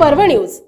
पर्व न्यूज.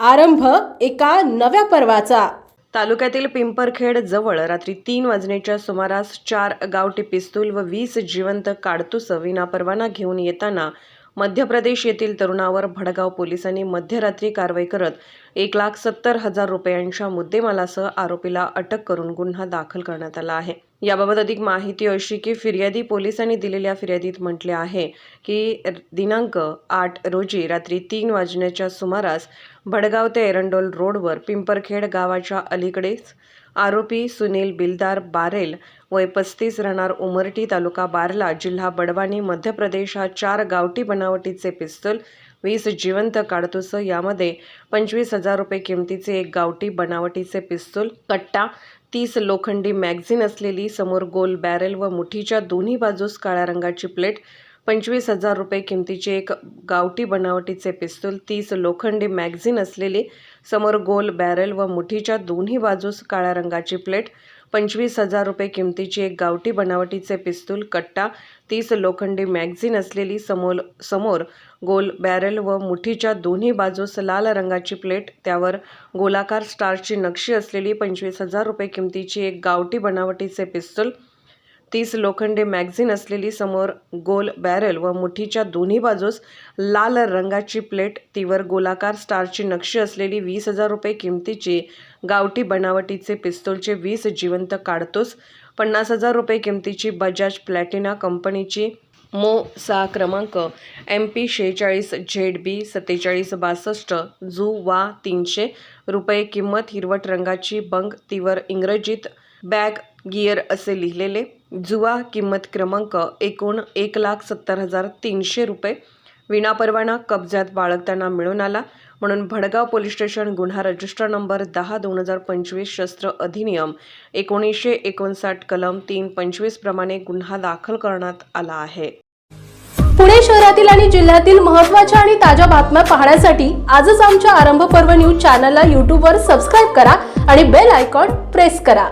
आरंभ एका नव्या पर्वाचा. तालुक्यातील पिंपरखेड जवळ रात्री तीन वाजण्याच्या सुमारास चार गावठी पिस्तूल व वीस जिवंत काडतूस विनापरवाना घेऊन येताना मध्य प्रदेश येथील तरुणावर भडगाव पोलिसांनी मध्यरात्री कारवाई करत एक लाख सत्तर हजार रुपयांच्या मुद्देमालासह आरोपीला अटक करून गुन्हा दाखल करण्यात आला आहे. याबाबत अधिक माहिती अशी की फिर्यादी पोलिसांनी दिलेल्या फिर्यादीत म्हटले आहे की दिनांक आठ रोजी रात्री तीन वाजण्याच्या सुमारास भडगाव ते एरंडोल रोडवर पिंपरखेड गावाच्या अलीकडेच आरोपी सुनील बिलदार बारेल वय पस्तीस राहणार उमरटी तालुका बारला जिल्हा बडवानी मध्य प्रदेश हा चार गावठी बनावटीचे पिस्तूल वीस जिवंत काडतुसं यामध्ये पंचवीस हजार रुपये किमतीचे एक गावठी बनावटीचे पिस्तूल कट्टा तीस लोखंडी मॅगझिन असलेली समोर गोल बॅरेल व मुठीच्या दोन्ही बाजूस काळ्या रंगाची प्लेट पंचवीस हजार रुपये किमतीचे एक गावठी बनावटीचे पिस्तूल तीस लोखंडी मॅगझिन असलेली समोर गोल बॅरल व मुठीच्या दोन्ही बाजूस काळ्या रंगाची प्लेट पंचवीस हजार रुपये किमतीची एक गावठी बनावटीचे पिस्तूल कट्टा तीस लोखंडी मॅगझिन असलेली समोर समोर गोल बॅरल व मुठीच्या दोन्ही बाजूस लाल रंगाची प्लेट त्यावर गोलाकार स्टारची नक्षी असलेली पंचवीस हजार रुपये किमतीची एक गावठी बनावटीचे पिस्तूल तीस लोखंडे मॅगझिन असलेली समोर गोल बॅरल व मुठीच्या दोन्ही बाजूस लाल रंगाची प्लेट तीवर गोलाकार स्टारची नक्षी असलेली वीस हजार रुपये किमतीची गावठी बनावटीचे पिस्तूलचे वीस जिवंत काढतोस पन्नास हजार रुपये किमतीची बजाज प्लॅटिना कंपनीची मो सहा क्रमांक एम पी शेहेचाळीस झेड बी सत्तेचाळीस बासष्ट जू वा तीनशे रुपये किंमत हिरवट रंगाची बंग तीवर इंग्रजीत बॅग गिअर असे लिहिलेले जुवा किंमत क्रमांक एकूण एक लाख सत्तर हजार तीनशे रुपये. विनापरवाना कब्जात बाळगताना मिळून आला. म्हणून भडगाव पोलीस स्टेशन गुन्हा रजिस्टर नंबर दहा दोन हजार पंचवीस शस्त्र अधिनियम एकोणीसशे एकोणसाठ कलम तीन पंचवीस प्रमाणे गुन्हा दाखल करण्यात आला आहे. पुणे शहरातील आणि जिल्ह्यातील महत्त्वाच्या आणि ताज्या बातम्या पाहण्यासाठी आजच आमच्या आरंभ पर्व न्यूज चॅनलला यूट्यूबवर सबस्क्राईब करा आणि बेल आयकॉन प्रेस करा.